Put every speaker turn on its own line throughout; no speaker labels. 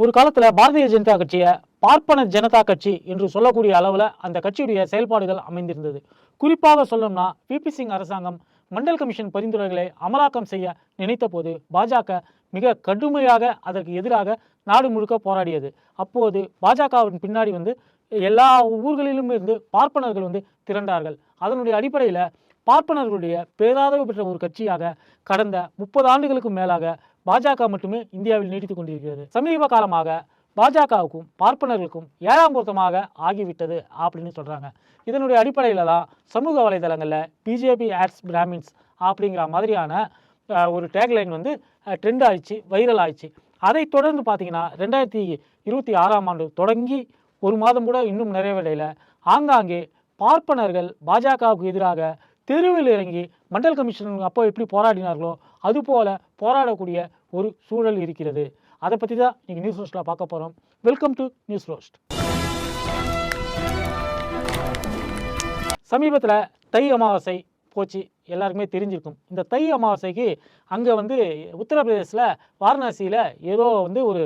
ஒரு காலத்தில் பாரதிய ஜனதா கட்சியை பார்ப்பன ஜனதா கட்சி என்று சொல்லக்கூடிய அளவில் அந்த கட்சியுடைய செயல்பாடுகள் அமைந்திருந்தது. குறிப்பாக சொல்லணும்னா பிபி சிங் அரசாங்கம் மண்டல் கமிஷன் பரிந்துரைகளை அமலாக்கம் செய்ய நினைத்த போது பாஜக மிக கடுமையாக அதற்கு எதிராக நாடு முழுக்க போராடியது. அப்போது பாஜகவின் பின்னாடி வந்து எல்லா ஊர்களிலும் இருந்து பார்ப்பனர்கள் வந்து திரண்டார்கள். அதனுடைய அடிப்படையில் பார்ப்பனர்களுடைய பேராதரவு பெற்ற ஒரு கட்சியாக கடந்த முப்பது ஆண்டுகளுக்கு மேலாக பாஜக மட்டுமே இந்தியாவில் நீடித்துக் கொண்டிருக்கிறது. சமீப காலமாக பாஜகவுக்கும் பார்ப்பனர்களுக்கும் ஏழாம் பொருத்தமாக ஆகிவிட்டது அப்படின்னு சொல்கிறாங்க இதனுடைய அடிப்படையில் தான் சமூக வலைதளங்களில் பிஜேபி ஆட்ஸ் பிராமின்ஸ் அப்படிங்கிற மாதிரியான ஒரு டேக்லைன் வந்து ட்ரெண்ட் ஆயிடுச்சு வைரல் ஆயிடுச்சு. அதை தொடர்ந்து பார்த்தீங்கன்னா ரெண்டாயிரத்தி இருபத்தி ஆறாம் ஆண்டு தொடங்கி ஒரு மாதம் கூட இன்னும் நிறைவேடையில். ஆங்காங்கே பார்ப்பனர்கள் பாஜகவுக்கு எதிராக தெருவில் இறங்கி மண்டல் கமிஷன் அப்போ எப்படி போராடினார்களோ அதுபோல் போராடக்கூடிய ஒரு சூழல் இருக்கிறது. அதை பற்றி தான் நீங்கள் நியூஸ் ரோஸ்ட்டில் பார்க்க போகிறோம் வெல்கம் டு நியூஸ் ரோஸ்ட் சமீபத்தில் தை அமாவாசை போச்சு. எல்லாருக்குமே தெரிஞ்சிருக்கும். இந்த தை அமாவாசைக்கு அங்கே வந்து உத்தரப்பிரதேசில் வாரணாசியில் ஏதோ வந்து ஒரு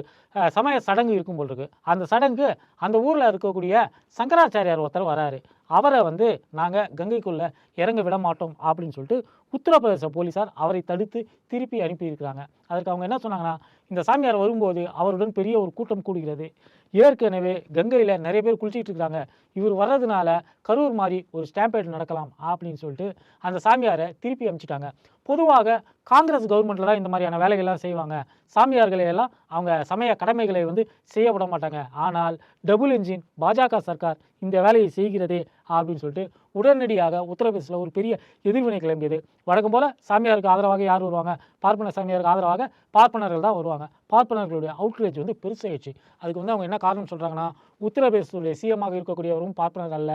சமய சடங்கு இருக்கும் போல் இருக்கு. அந்த சடங்கு அந்த ஊரில் இருக்கக்கூடிய சங்கராச்சாரியார் ஒருத்தர் வராரு. அவரை வந்து நாங்கள் கங்கைக்குள்ளே இறங்க விட மாட்டோம் அப்படின்னு சொல்லிட்டு உத்தரப்பிரதேச போலீஸார் அவரை தடுத்து திருப்பி அனுப்பியிருக்கிறாங்க. அதற்கு அவங்க என்ன சொன்னாங்கன்னா இந்த சாமியார் வரும்போது அவருடன் பெரிய ஒரு கூட்டம் கூடுகிறது. ஏற்கனவே கங்கையில் நிறைய பேர் குளிச்சிட்டு இருக்கிறாங்க இவர் வர்றதுனால கரூர் மாதிரி ஒரு ஸ்டாம்பேட் நடக்கலாம் அப்படின்னு சொல்லிட்டு அந்த சாமியாரை திருப்பி அனுப்பிச்சிட்டாங்க. பொதுவாக காங்கிரஸ் கவர்மெண்ட்டில் தான் இந்த மாதிரியான வேலைகள்லாம் செய்வாங்க. சாமியார்களை எல்லாம் அவங்க சமய கடமைகளை வந்து செய்ய விட மாட்டாங்க. ஆனால் டபுள் இன்ஜின் பாஜக சர்க்கார் இந்த வேலையை செய்கிறதே அப்படின்னு சொல்லிட்டு உடனடியாக உத்தரப்பிரதேசத்தில் ஒரு பெரிய எதிர்வினை கிளம்பியது. வழக்கம் போல் சாமியாருக்கு ஆதரவாக யார் வருவாங்க? பார்ப்பன சாமியாருக்கு ஆதரவாக பார்ப்பனர்கள் தான் வருவாங்க. பார்ப்பனர்களுடைய அவுட்ரேஜ் வந்து பெருசாகிடுச்சு அதுக்கு வந்து அவங்க என்ன காரணம் சொல்கிறாங்கன்னா உத்தரப்பிரதேசத்துடைய சிஎமாக இருக்கக்கூடியவரும் பார்ப்பனர் அல்ல.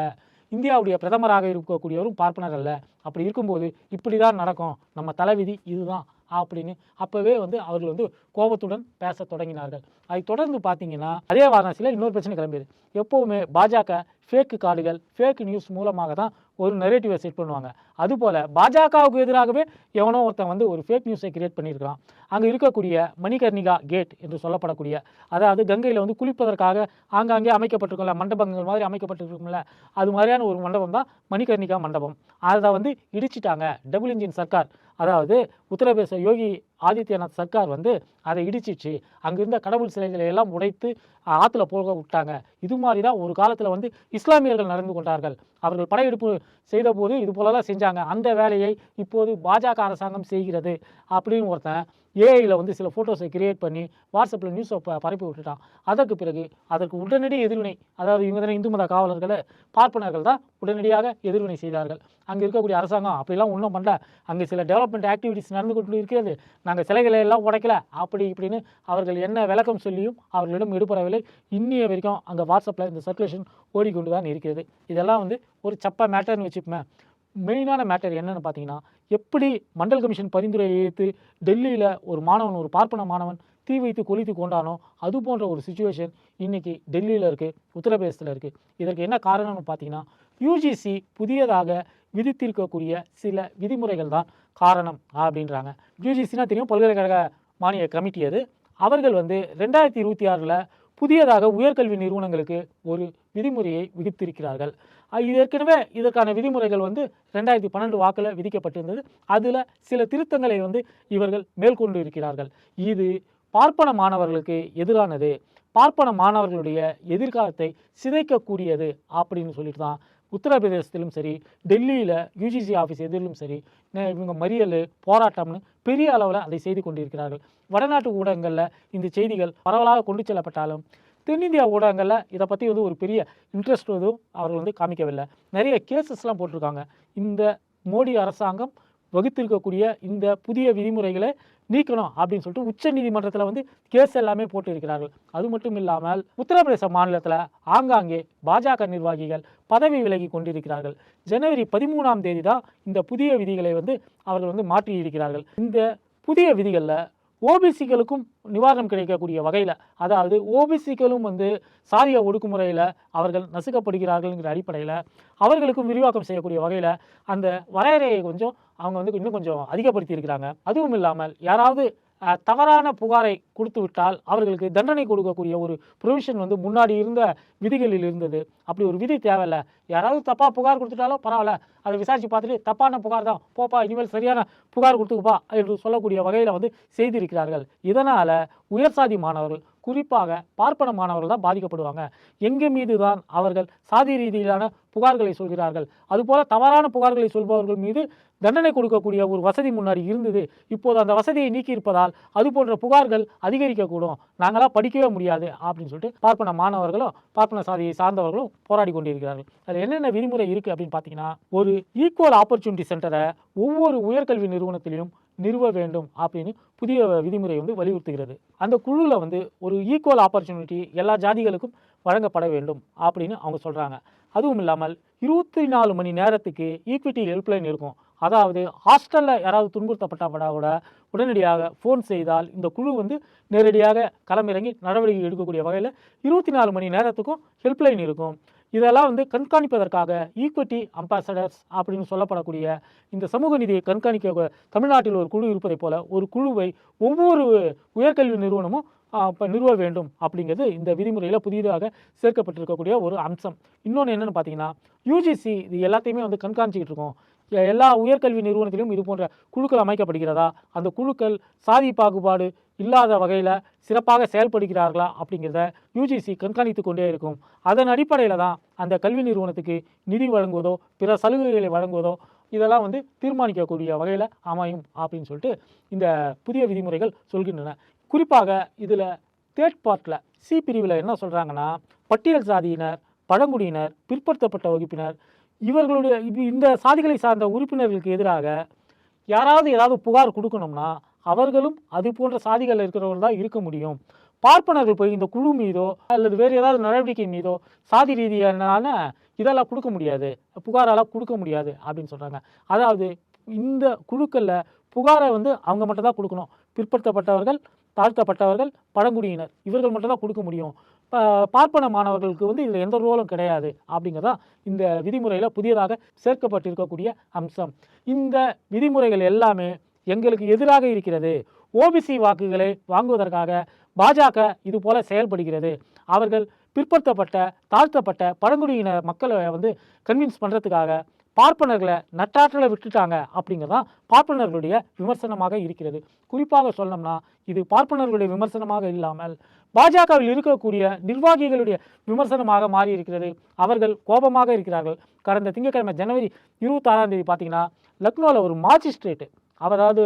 இந்தியாவுடைய பிரதமராக இருக்கக்கூடியவரும் பார்ப்பனர் அல்ல. அப்படி இருக்கும்போது இப்படி தான் நடக்கும். நம்ம தலைவிதி இதுதான். அப்படின்னு அப்போவே வந்து அவர்கள் வந்து கோபத்துடன் பேச தொடங்கினார்கள். அதை தொடர்ந்து பார்த்தீங்கன்னா அதே வாரணாசியில் இன்னொரு பிரச்சனை கிளம்பியது. எப்போவுமே பாஜக ஃபேக்கு கார்டுகள் ஃபேக் நியூஸ் மூலமாக தான் ஒரு நெரேட்டிவை செட் பண்ணுவாங்க. அதுபோல் பாஜகவுக்கு எதிராகவே எவனோ ஒருத்தன் வந்து ஒரு ஃபேக் நியூஸை கிரியேட் பண்ணியிருக்கிறான். அங்கே இருக்கக்கூடிய மணிகர்ணிகா கேட் என்று சொல்லப்படக்கூடிய அதாவது கங்கையில் வந்து குளிப்பதற்காக ஆங்காங்கே அமைக்கப்பட்டிருக்கும்ல மண்டபங்கள் மாதிரி அமைக்கப்பட்டிருக்கும்ல அது மாதிரியான ஒரு மண்டபம் தான் மணிகர்ணிகா மண்டபம். அதை வந்து இடிச்சிட்டாங்க டபுள் இன்ஜின் சர்க்கார். அதாவது உத்தரப்பிரதேச யோகி ஆதித்யநாத் சர்க்கார் வந்து அதை இடிச்சிச்சு. அங்கிருந்த கடவுள் சிலைகளை எல்லாம் உடைத்து ஆற்றுல போக விட்டாங்க. இது மாதிரி தான் ஒரு காலத்தில் வந்து இஸ்லாமியர்கள் நடந்து கொண்டார்கள். அவர்கள் படையெடுப்பு செய்தபோது இது போலலாம் செஞ்சாங்க. அந்த வேலையை இப்போது பாஜக அரசாங்கம் செய்கிறது அப்படின்னு ஒருத்தன் ஏஐயில் வந்து சில ஃபோட்டோஸை கிரியேட் பண்ணி வாட்ஸ்அப்பில் நியூஸை ப பரப்பி விட்டுட்டான். அதற்கு பிறகு அதற்கு உடனடி எதிர்வினை அதாவது இவங்க தானே இந்து மத காவலர்களை பார்ப்பனர்கள் தான் உடனடியாக எதிர்வினை செய்தார்கள். அங்கே இருக்கக்கூடிய அரசாங்கம் அப்படிலாம் ஒன்றும் பண்ணல. அங்கே சில டெவலப்மெண்ட் ஆக்டிவிட்டிஸ் நடந்து கொண்டு இருக்கிறது நாங்கள் சிலைகளை எல்லாம் உடைக்கல. அப்படி இப்படின்னு அவர்கள் என்ன விளக்கம் சொல்லியும் அவர்களிடம் எடுபடவில்லை. இன்னிய வரைக்கும் அங்கே வாட்ஸ்அப்பில் இந்த சர்க்குலேஷன் ஓடிக்கொண்டு தான் இருக்கிறது. இதெல்லாம் வந்து ஒரு சப்ப மேட்டர்னு வச்சுப்போமே. மெயினான மேட்டர் என்னென்னு பார்த்தீங்கன்னா எப்படி மண்டல் கமிஷன் பரிந்துரையை ஏற்று டெல்லியில் ஒரு மாணவன் ஒரு பார்ப்பன மாணவன் தீ வைத்து கொளித்து கொண்டானோ அது போன்ற ஒரு சுச்சுவேஷன் இன்றைக்கி டெல்லியில் இருக்குது உத்தரப்பிரதேசத்தில் இருக்குது இதற்கு என்ன காரணம்னு பார்த்தீங்கன்னா யூஜிசி புதியதாக விதித்திருக்கக்கூடிய சில விதிமுறைகள் தான் காரணம் அப்படின்றாங்க. யூஜிசினா தெரியும் பல்கலைக்கழக மானிய கமிட்டி அது. அவர்கள் வந்து ரெண்டாயிரத்தி இருபத்தி ஆறில் புதியதாக உயர்கல்வி நிறுவனங்களுக்கு ஒரு விதிமுறையை விதித்திருக்கிறார்கள். இது ஏற்கனவே இதற்கான விதிமுறைகள் வந்து ரெண்டாயிரத்தி பன்னெண்டு வாக்கில் விதிக்கப்பட்டிருந்தது. அதில் சில திருத்தங்களை வந்து இவர்கள் மேற்கொண்டு இருக்கிறார்கள் இது பார்ப்பன மாணவர்களுக்கு எதிரானது. பார்ப்பன மாணவர்களுடைய எதிர்காலத்தை சிதைக்கக்கூடியது அப்படின்னு சொல்லிட்டு தான் உத்தரப்பிரதேசத்திலும் சரி டெல்லியில் யூஜிசி ஆஃபீஸ் எதிரிலும் சரி இவங்க மறியல் போராட்டம்னு பெரிய அளவில் அதை செய்து கொண்டிருக்கிறார்கள். வடநாட்டு ஊடகங்களில் இந்த செய்திகள் பரவலாக கொண்டு செல்லப்பட்டாலும் தென்னிந்தியா ஊடகங்களில் இதை பற்றி வந்து ஒரு பெரிய இன்ட்ரெஸ்ட் எதுவும் அவர்கள் வந்து காமிக்கவில்லை. நிறைய கேசஸ்லாம் போட்டிருக்காங்க. இந்த மோடி அரசாங்கம் வகுத்திருக்கக்கூடிய இந்த புதிய விதிமுறைகளை நீக்கணும் அப்படின்னு சொல்லிட்டு உச்ச நீதிமன்றத்தில் வந்து கேஸ் எல்லாமே போட்டு இருக்கிறார்கள் அது மட்டும் இல்லாமல் உத்தரப்பிரதேச மாநிலத்தில் ஆங்காங்கே பாஜக நிர்வாகிகள் பதவி விலகி கொண்டிருக்கிறார்கள். ஜனவரி பதிமூணாம் தேதி தான் இந்த புதிய விதிகளை வந்து அவர்கள் வந்து மாற்றியிருக்கிறார்கள். இந்த புதிய விதிகளில் ஓபிசிகளுக்கும் நிவாரணம் கிடைக்கக்கூடிய வகையில் அதாவது ஓபிசிகளும் வந்து சாதிய ஒடுக்குமுறையில் அவர்கள் நசுக்கப்படுகிறார்கள்ங்கிற அடிப்படையில் அவர்களுக்கும் விரிவாக்கம் செய்யக்கூடிய வகையில் அந்த வரையறையை கொஞ்சம் அவங்க வந்து இன்னும் கொஞ்சம் அதிகப்படுத்தி இருக்கிறாங்க அதுவும் இல்லாமல் யாராவது தவறான புகாரை கொடுத்து விட்டால் அவர்களுக்கு தண்டனை கொடுக்கக்கூடிய ஒரு ப்ரொவிஷன் வந்து முன்னாடி இருந்த விதிகளில் இருந்தது. அப்படி ஒரு விதி தேவையில்ல. யாராவது தப்பாக புகார் கொடுத்துட்டாலும் பரவாயில்ல. அதை விசாரித்து பார்த்துட்டு தப்பான புகார் தான். போப்பா இனிமேல் சரியான புகார் கொடுத்துக்குப்பா என்று சொல்லக்கூடிய வகையில் வந்து செய்திருக்கிறார்கள். இதனால் உயர்சாதி மாணவர்கள் குறிப்பாக பார்ப்பன மாணவர்கள் தான் பாதிக்கப்படுவாங்க. எங்கள் மீது தான் அவர்கள் சாதி ரீதியிலான புகார்களை சொல்கிறார்கள். அதுபோல தவறான புகார்களை சொல்பவர்கள் மீது தண்டனை கொடுக்கக்கூடிய ஒரு வசதி முன்னாடி இருந்தது. இப்போது அந்த வசதியை நீக்கி இருப்பதால் அது போன்ற புகார்கள் அதிகரிக்கக்கூடும். நாங்களாம் படிக்கவே முடியாது அப்படின்னு சொல்லிட்டு பார்ப்பன மாணவர்களும் பார்ப்பன சாதியை சார்ந்தவர்களும் போராடி கொண்டிருக்கிறார்கள். அதில் என்னென்ன விதிமுறை இருக்குது அப்படின்னு பார்த்தீங்கன்னா ஒரு ஈக்குவல் ஆப்பர்ச்சுனிட்டி சென்டரை ஒவ்வொரு உயர்கல்வி நிறுவனத்திலையும் நிறுவ வேண்டும் அப்படின்னு புதிய விதிமுறை வந்து வலியுறுத்துகிறது. அந்த குழுவில் வந்து ஒரு ஈக்குவல் ஆப்பர்ச்சுனிட்டி எல்லா ஜாதிகளுக்கும் வழங்கப்பட வேண்டும் அப்படின்னு அவங்க சொல்கிறாங்க அதுவும் இல்லாமல் இருபத்தி நாலு மணி நேரத்துக்கு ஈக்விட்டி ஹெல்ப்லைன் இருக்கும். அதாவது ஹாஸ்டலில் யாராவது துன்புறுத்தப்பட்டப்படா கூட உடனடியாக ஃபோன் செய்தால் இந்த குழு வந்து நேரடியாக களமிறங்கி நடவடிக்கை எடுக்கக்கூடிய வகையில் இருபத்தி நாலு மணி நேரத்துக்கும் ஹெல்ப்லைன் இருக்கும். இதெல்லாம் வந்து கண்காணிப்பதற்காக ஈக்விட்டி அம்பாசடர்ஸ் அப்படின்னு சொல்லப்படக்கூடிய இந்த சமூக நிதியை கண்காணிக்க தமிழ்நாட்டில் ஒரு குழு இருப்பதைப் போல ஒரு குழுவை ஒவ்வொரு உயர்கல்வி நிறுவனமும் இப்போ நிறுவ வேண்டும் அப்படிங்கிறது இந்த விதிமுறையில் புதிதாக சேர்க்கப்பட்டிருக்கக்கூடிய ஒரு அம்சம். இன்னொன்று என்னென்னு பார்த்தீங்கன்னா யூஜிசி இது எல்லாத்தையுமே வந்து கண்காணிச்சிக்கிட்டு இருக்கோம். எல்லா உயர்கல்வி நிறுவனத்திலும் இது போன்ற குழுக்கள் அமைக்கப்படுகிறதா? அந்த குழுக்கள் சாதி பாகுபாடு இல்லாத வகையில் சிறப்பாக செயல்படுகிறார்களா அப்படிங்கிறத யூஜிசி கண்காணித்து கொண்டே இருக்கும். அதன் அடிப்படையில் தான் அந்த கல்வி நிறுவனத்துக்கு நிதி வழங்குவதோ பிற சலுகைகளை வழங்குவதோ இதெல்லாம் வந்து தீர்மானிக்கக்கூடிய வகையில் அமையும் அப்படின்னு சொல்லிட்டு இந்த புதிய விதிமுறைகள் சொல்கின்றன. குறிப்பாக இதில் தேர்ட் பார்ட்டில் சி பிரிவில் என்ன சொல்கிறாங்கன்னா பட்டியல் சாதியினர் பழங்குடியினர் பிற்படுத்தப்பட்ட வகுப்பினர் இவர்களுடைய இந்த சாதிகளை சார்ந்த உறுப்பினர்களுக்கு எதிராக யாராவது ஏதாவது புகார் கொடுக்கணும்னா அவர்களும் அது போன்ற சாதிகளில் இருக்கிறவர்கள் தான் இருக்க முடியும். பார்ப்பனர்கள் போய் இந்த குழு மீதோ அல்லது வேறு ஏதாவது நடவடிக்கை மீதோ சாதி ரீதியான இதெல்லாம் கொடுக்க முடியாது. புகாரெல்லாம் கொடுக்க முடியாது அப்படின்னு சொல்கிறாங்க அதாவது இந்த குழுக்களில் புகாரை வந்து அவங்க மட்டும்தான் கொடுக்கணும். பிற்படுத்தப்பட்டவர்கள் தாழ்த்தப்பட்டவர்கள் பழங்குடியினர் இவர்கள் மட்டும்தான் கொடுக்க முடியும். பார்ப்பன மாணவர்களுக்கு வந்து இதில் எந்த ரோலும் கிடையாது அப்படிங்கிறதான் இந்த விதிமுறையில் புதியதாக சேர்க்கப்பட்டிருக்கக்கூடிய அம்சம். இந்த விதிமுறைகள் எல்லாமே எங்களுக்கு எதிராக இருக்கிறது. ஓபிசி வாக்குகளை வாங்குவதற்காக பாஜக இது போல செயல்படுகிறது. அவர்கள் பிற்படுத்தப்பட்ட தாழ்த்தப்பட்ட பழங்குடியின மக்களை வந்து கன்வின்ஸ் பண்ணுறதுக்காக பார்ப்பனர்களை நட்டாற்றலை விட்டுட்டாங்க அப்படிங்கிறதான் பார்ப்பனர்களுடைய விமர்சனமாக இருக்கிறது. குறிப்பாக சொல்லணும்னா இது பார்ப்பனர்களுடைய விமர்சனமாக இல்லாமல் பாஜகவில் இருக்கக்கூடிய நிர்வாகிகளுடைய விமர்சனமாக மாறி இருக்கிறது அவர்கள் கோபமாக இருக்கிறார்கள். கடந்த திங்கட்கிழமை ஜனவரி இருபத்தாறாம் தேதி பார்த்தீங்கன்னா லக்னோவில் ஒரு மாஜிஸ்ட்ரேட்டு அதாவது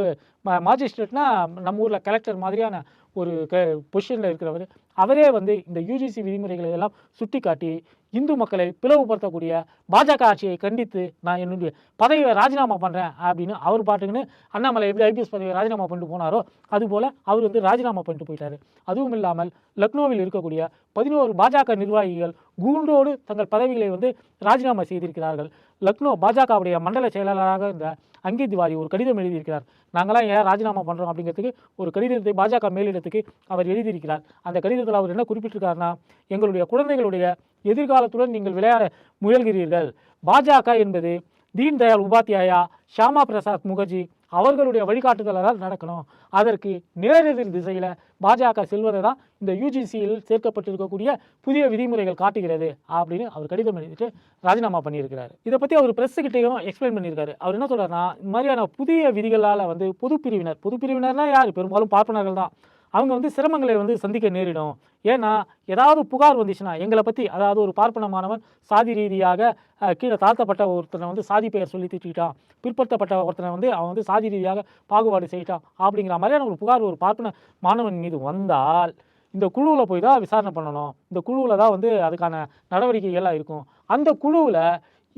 மாஜிஸ்ட்ரேட்னா நம்ம ஊரில் கலெக்டர் மாதிரியான ஒரு க பொசிஷனில் இருக்கிறவர். அவரே வந்து இந்த யூஜிசி விதிமுறைகளை எல்லாம் சுட்டிக்காட்டி இந்து மக்களை பிளவுபடுத்தக்கூடிய பாஜக ஆட்சியை கண்டித்து நான் என்னுடைய பதவியை ராஜினாமா பண்ணுறேன் அப்படின்னு அவர் பாட்டுக்குன்னு அண்ணாமலை எப்படி ஐபிஎஸ் பதவியை ராஜினாமா பண்ணிட்டு போனாரோ அதுபோல் அவர் வந்து ராஜினாமா பண்ணிட்டு போயிட்டார். அதுவும் இல்லாமல் லக்னோவில் இருக்கக்கூடிய பதினோரு பாஜக நிர்வாகிகள் கூண்டோடு தங்கள் பதவிகளை வந்து ராஜினாமா செய்திருக்கிறார்கள். லக்னோ பாஜகவுடைய மண்டல செயலாளராக இருந்த அங்கி திவாரி ஒரு கடிதம் எழுதியிருக்கிறார். நாங்களாம் ஏன் ராஜினாமா பண்ணுறோம் அப்படிங்கிறதுக்கு ஒரு கடிதத்தை பாஜக மேலிடத்துக்கு அவர் எழுதியிருக்கிறார். அந்த கடிதத்தில் அவர் என்ன குறிப்பிட்டிருக்காருன்னா எங்களுடைய குழந்தைகளுடைய எதிர்காலத்துடன் நீங்கள் விளையாட முயல்கிறீர்கள். பாஜக என்பது தீன் தயாள் உபாத்யாயா ஷியாமா பிரசாத் முகர்ஜி அவர்களுடைய வழிகாட்டுதலாக தான் நடக்கணும். அதற்கு நேரெதிர் திசையில் பாஜக செல்வதை தான் இந்த யூஜிசியில் சேர்க்கப்பட்டிருக்கக்கூடிய புதிய விதிமுறைகள் காட்டுகிறது அப்படின்னு அவர் கடிதம் எழுதிட்டு ராஜினாமா பண்ணியிருக்கிறார். இதை பற்றி அவர் பிரஸ்ஸுக்கிட்டையும் எக்ஸ்பிளைன் பண்ணியிருக்காரு. அவர் என்ன சொல்றாருன்னா இந்த மாதிரியான புதிய விதிகளால் வந்து பொதுப்பிரிவினர் பிரிவினர் யார்? பெரும்பாலும் பார்ப்பனர்கள் தான். அவங்க வந்து சிரமங்களை வந்து சந்திக்க நேரிடும். ஏன்னா ஏதாவது புகார் வந்துச்சுன்னா எங்களை பற்றி அதாவது ஒரு பார்ப்பனமானவன் சாதி ரீதியாக கீழே தாழ்த்தப்பட்ட ஒருத்தனை வந்து சாதி பெயர் சொல்லி திட்டான் பிற்படுத்தப்பட்ட ஒருத்தனை வந்து அவன் வந்து சாதி ரீதியாக பாகுபாடு செய்யிட்டான் அப்படிங்கிற மாதிரியான ஒரு புகார் ஒரு பார்ப்பன மாணவன் மீது வந்தால் இந்த குழுவில் போய் தான் விசாரணை பண்ணணும். இந்த குழுவில் தான் வந்து அதுக்கான நடவடிக்கைகள்லாம் இருக்கும். அந்த குழுவில்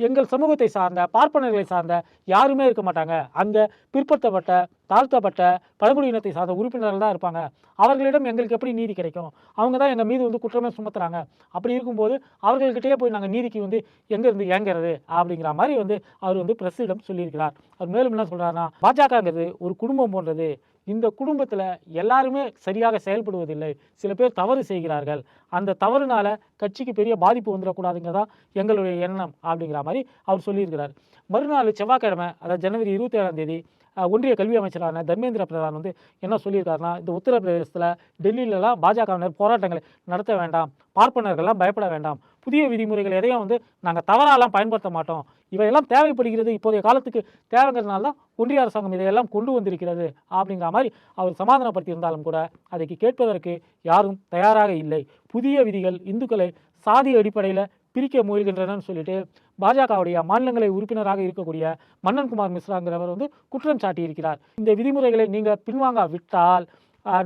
எங்கள் சமூகத்தை சார்ந்த பார்ப்பனர்களை சார்ந்த யாருமே இருக்க மாட்டாங்க. அங்கே பிற்படுத்தப்பட்ட தாழ்த்தப்பட்ட பழங்குடியினத்தை சார்ந்த உறுப்பினர்கள் தான் இருப்பாங்க. அவர்களிடம் எங்களுக்கு எப்படி நீதி கிடைக்கும்? அவங்க தான் எங்கள் மீது வந்து குற்றமே சுமத்துறாங்க. அப்படி இருக்கும்போது அவர்கள்கிட்டயே போய் நாங்கள் நீதிக்கு வந்து எங்கேருந்து ஏங்கிறது அப்படிங்கிற மாதிரி வந்து அவர் வந்து பிரசிடம் சொல்லியிருக்கிறார். அவர் மேலும் என்ன சொல்கிறாருன்னா பாஜகங்கிறது ஒரு குடும்பம் போன்றது. இந்த குடும்பத்தில் எல்லாருமே சரியாக செயல்படுவதில்லை. சில பேர் தவறு செய்கிறார்கள். அந்த தவறுனால கட்சிக்கு பெரிய பாதிப்பு வந்துடக்கூடாதுங்கிறதா எங்களுடைய எண்ணம் அப்படிங்கிற மாதிரி அவர் சொல்லியிருக்கிறார். மறுநாள் செவ்வாய்க்கிழமை அதாவது ஜனவரி இருபத்தி ஏழாம் தேதி ஒன்றிய கல்வி அமைச்சரான தர்மேந்திர பிரதான் வந்து என்ன சொல்லியிருக்காருன்னா இந்த உத்தரப்பிரதேசத்தில் டெல்லியிலலாம் பாஜகவினர் போராட்டங்களை நடத்த வேண்டாம் பார்ப்பனர்கள்லாம் பயப்பட வேண்டாம் புதிய விதிமுறைகள் எதையும் வந்து நாங்கள் தவறாலாம் பயன்படுத்த மாட்டோம். இவையெல்லாம் தேவைப்படுகிறது. இப்போதைய காலத்துக்கு தேவைங்கிறதுனால தான் ஒன்றிய அரசாங்கம் இதையெல்லாம் கொண்டு வந்திருக்கிறது அப்படிங்கிற மாதிரி அவர் சமாதானப்படுத்தியிருந்தாலும் கூட அதைக்கு கேட்பதற்கு யாரும் தயாராக இல்லை. புதிய விதிகள் இந்துக்களை சாதி அடிப்படையில் பிரிக்க முயல்கின்றனன்னு சொல்லிட்டு பாஜகவுடைய மாநிலங்களை உறுப்பினராக இருக்கக்கூடிய மன்னன்குமார் மிஸ்ராங்கிறவர் வந்து குற்றம் சாட்டியிருக்கிறார். இந்த விதிமுறைகளை நீங்கள் பின்வாங்க விட்டால்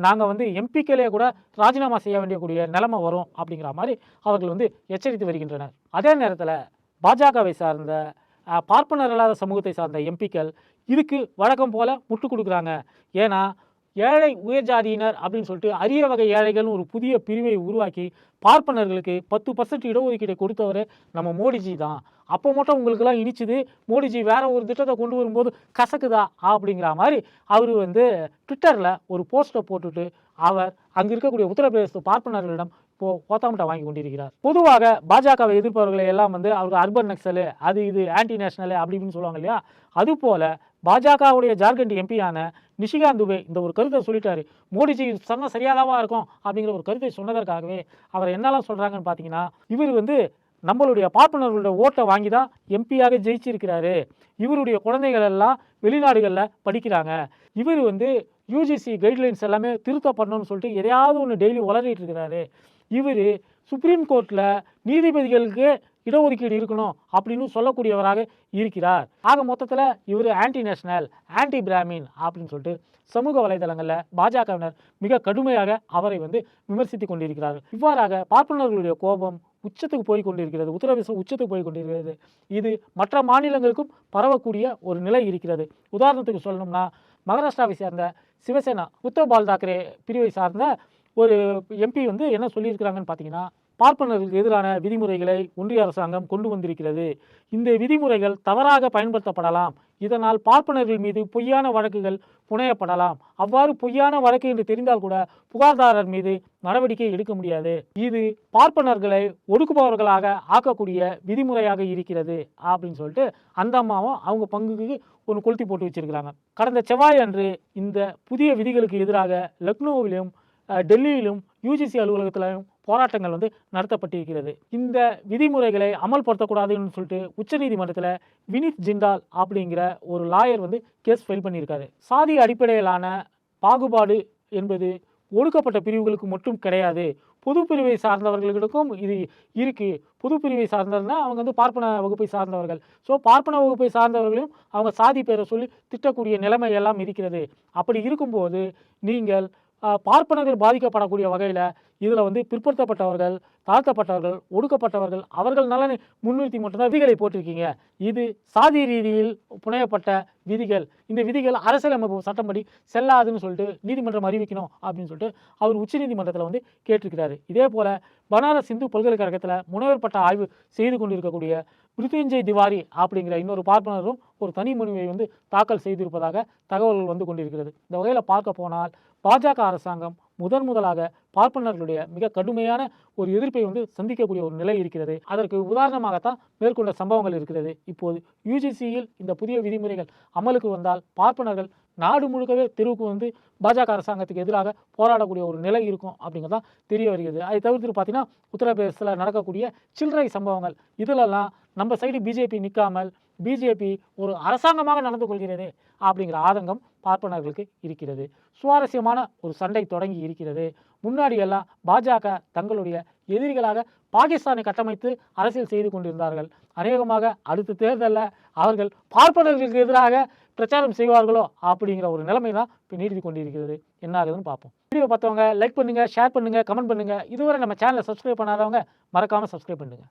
நாங்கள் வந்து எம்பிக்களே கூட ராஜினாமா செய்ய வேண்டியக்கூடிய நிலைமை வரும் அப்படிங்கிற மாதிரி அவர்கள் வந்து எச்சரித்து வருகின்றனர். அதே நேரத்தில் பாஜகவை சார்ந்த பார்ப்பனர் அல்லாத சமூகத்தை சார்ந்த எம்பிக்கள் இதுக்கு வழக்கம் போல முட்டு கொடுக்குறாங்க. ஏன்னா ஏழை உயர் ஜாதியினர் அப்படின்னு சொல்லிட்டு அரிய வகை ஏழைகள்னு ஒரு புதிய பிரிவை உருவாக்கி பார்ப்பனர்களுக்கு பத்து பர்சன்ட் இடஒதுக்கீட்டை கொடுத்தவர் நம்ம மோடிஜி தான். அப்போ மட்டும் உங்களுக்கெல்லாம் இனிச்சுது மோடிஜி வேற ஒரு திட்டத்தை கொண்டு வரும்போது கசக்குதா அப்படிங்கிற மாதிரி அவர் வந்து ட்விட்டரில் ஒரு போஸ்ட்டை போட்டுட்டு அவர் அங்கே இருக்கக்கூடிய உத்தரப்பிரதேச பார்ப்பனர்களிடம் இப்போ ஓத்தாமட்டை வாங்கி கொண்டிருக்கிறார். பொதுவாக பாஜகவை எதிர்ப்பவர்களை எல்லாம் வந்து அவர் அர்பன் நக்சலு அது இது ஆன்டி நேஷனலு அப்படி இப்படின்னு சொல்லுவாங்க இல்லையா? அதுபோல் பாஜகவுடைய ஜார்க்கண்ட் எம்பியான நிஷிகாந்த் துபே இந்த ஒரு கருத்தை சொல்லிட்டாரு. மோடிஜி சொன்னால் சரியாதாவா இருக்கும் அப்படிங்கிற ஒரு கருத்தை சொன்னதற்காகவே அவர் என்னெல்லாம் சொல்கிறாங்கன்னு பார்த்தீங்கன்னா இவர் வந்து நம்மளுடைய பார்ப்பனர்களுடைய ஓட்டை வாங்கி தான் எம்பியாக ஜெயிச்சிருக்கிறாரு. இவருடைய குழந்தைகள் எல்லாம் வெளிநாடுகளில் படிக்கிறாங்க. இவர் வந்து யூஜிசி கைட்லைன்ஸ் எல்லாமே திருத்த பண்ணணும்னு சொல்லிட்டு எதையாவது ஒன்று டெய்லி உளறிட்டு இருக்கிறாரு. இவர் சுப்ரீம் கோர்ட்டில் நீதிபதிகளுக்கு இடஒதுக்கீடு இருக்கணும் அப்படின்னு சொல்லக்கூடியவராக இருக்கிறார். ஆக மொத்தத்தில் இவர் ஆன்டி நேஷனல் ஆன்டி பிராமின் அப்படின்னு சொல்லிட்டு சமூக வலைதளங்களில் பாஜகவினர் மிக கடுமையாக அவரை வந்து விமர்சித்து கொண்டிருக்கிறார்கள். இவ்வாறாக பார்ப்பனர்களுடைய கோபம் உச்சத்துக்கு போய் கொண்டிருக்கிறது உத்தரப்பிரதேசம் உச்சத்துக்கு போய் கொண்டிருக்கிறது. இது மற்ற மாநிலங்களுக்கும் பரவக்கூடிய ஒரு நிலை இருக்கிறது. உதாரணத்துக்கு சொல்லணும்னா மகாராஷ்டிராவை சேர்ந்த சிவசேனா உத்தவ் பால் தாக்கரே பிரிவை சார்ந்த ஒரு எம்பி வந்து என்ன சொல்லியிருக்கிறாங்கன்னு பார்த்தீங்கன்னா பார்ப்பனர்களுக்கு எதிரான விதிமுறைகளை ஒன்றிய அரசாங்கம் கொண்டு வந்திருக்கிறது. இந்த விதிமுறைகள் தவறாக பயன்படுத்தப்படலாம். இதனால் பார்ப்பனர்கள் மீது பொய்யான வழக்குகள் புனையப்படலாம். அவ்வாறு பொய்யான வழக்கு என்று தெரிந்தால் கூட புகார்தாரர் மீது நடவடிக்கை எடுக்க முடியாது. இது பார்ப்பனர்களை ஒடுக்குபவர்களாக ஆக்கக்கூடிய விதிமுறையாக இருக்கிறது அப்படின்னு சொல்லிட்டு அந்த அம்மாவும் அவங்க பங்குக்கு ஒன்று கொளுத்தி போட்டு வச்சிருக்கிறாங்க. கடந்த செவ்வாய் அன்று இந்த புதிய விதிகளுக்கு எதிராக லக்னோவிலும் டெல்லியிலும் யூஜிசி அலுவலகத்திலும் போராட்டங்கள் வந்து நடத்தப்பட்டிருக்கிறது. இந்த விதிமுறைகளை அமல்படுத்தக்கூடாதுன்னு சொல்லிட்டு உச்சநீதிமன்றத்தில் வினித் ஜிண்டால் அப்படிங்கிற ஒரு லாயர் வந்து கேஸ் ஃபைல் பண்ணியிருக்காரு. சாதி அடிப்படையிலான பாகுபாடு என்பது ஒடுக்கப்பட்ட பிரிவுகளுக்கு மட்டும் கிடையாது. பொது பிரிவை சார்ந்தவர்களுக்கும் இது இருக்குது பொது பிரிவை சார்ந்தவர்னா அவங்க வந்து பார்ப்பன வகுப்பை சார்ந்தவர்கள். ஸோ பார்ப்பன வகுப்பை சார்ந்தவர்களையும் அவங்க சாதி பேரை சொல்லி திட்டக்கூடிய நிலைமை எல்லாம் இருக்கிறது. அப்படி இருக்கும்போது நீங்கள் பார்ப்பனர்கள் பாதிக்கப்படக்கூடிய வகையில் இதில் வந்து பிற்படுத்தப்பட்டவர்கள் தாழ்த்தப்பட்டவர்கள் ஒடுக்கப்பட்டவர்கள் அவர்கள் நலனை முன்னிறுத்தி மட்டும்தான் விதிகளை போட்டிருக்கீங்க. இது சாதி ரீதியில் புனையப்பட்ட விதிகள். இந்த விதிகள் அரசியலமைப்பு சட்டப்படி செல்லாதுன்னு சொல்லிட்டு நீதிமன்றம் அறிவிக்கணும் அப்படின்னு சொல்லிட்டு அவர் உச்சநீதிமன்றத்தில் வந்து கேட்டிருக்கிறாரு. இதே போல் பனாரஸ் இந்து பல்கலைக்கழகத்தில் முனைவர் பட்ட ஆய்வு செய்து கொண்டிருக்கக்கூடிய மிருத்யுஞ்சய் திவாரி அப்படிங்கிற இன்னொரு பார்ப்பனரும் ஒரு தனி மனுவை வந்து தாக்கல் செய்திருப்பதாக தகவல்கள் வந்து கொண்டிருக்கிறது. இந்த வகையில் பார்க்க போனால் பாஜக அரசாங்கம் முதன் முதலாக பார்ப்பனர்களுடைய மிக கடுமையான ஒரு எதிர்ப்பை வந்து சந்திக்கக்கூடிய ஒரு நிலை இருக்கிறது. அதற்கு உதாரணமாகத்தான் மேற்கொண்ட சம்பவங்கள் இருக்கிறது. இப்போது யூஜிசியில் இந்த புதிய விதிமுறைகள் அமலுக்கு வந்தால் பார்ப்பனர்கள் நாடு முழுக்கவே தெருவுக்கு வந்து பாஜக அரசாங்கத்துக்கு எதிராக போராடக்கூடிய ஒரு நிலை இருக்கும் அப்படிங்கிறதான் தெரிய வருகிறது. அதை தவிர்த்து பார்த்தீங்கன்னா உத்தரப்பிரதேசத்தில் நடக்கக்கூடிய சில்லறை சம்பவங்கள். இதிலெல்லாம் நம்ம சைடு பிஜேபி நிற்காமல் பிஜேபி ஒரு அரசாங்கமாக நடந்து கொள்கிறது அப்படிங்கிற ஆதங்கம் பார்ப்பனர்களுக்கு இருக்கிறது. சுவாரஸ்யமான ஒரு சண்டை தொடங்கி இருக்கிறது. முன்னாடியெல்லாம் பாஜக தங்களுடைய எதிரிகளாக பாகிஸ்தானை கட்டமைத்து அரசியல் செய்து கொண்டிருந்தார்கள். அநேகமாக அடுத்த தேர்தலில் அவர்கள் பார்ப்பனர்களுக்கு எதிராக பிரச்சாரம் செய்வார்களோ அப்படிங்கிற ஒரு நிலைமை தான் இப்போ நீடித்து கொண்டிருக்கிறது. என்ன ஆகுதுன்னு பார்ப்போம். வீடியோ பார்த்தவங்க லைக் பண்ணுங்கள் ஷேர் பண்ணுங்க கமெண்ட் பண்ணுங்கள் இதுவரை நம்ம சேனலை சப்ஸ்கிரைப் பண்ணாதவங்க மறக்காமல் சப்ஸ்கிரைப் பண்ணுங்கள்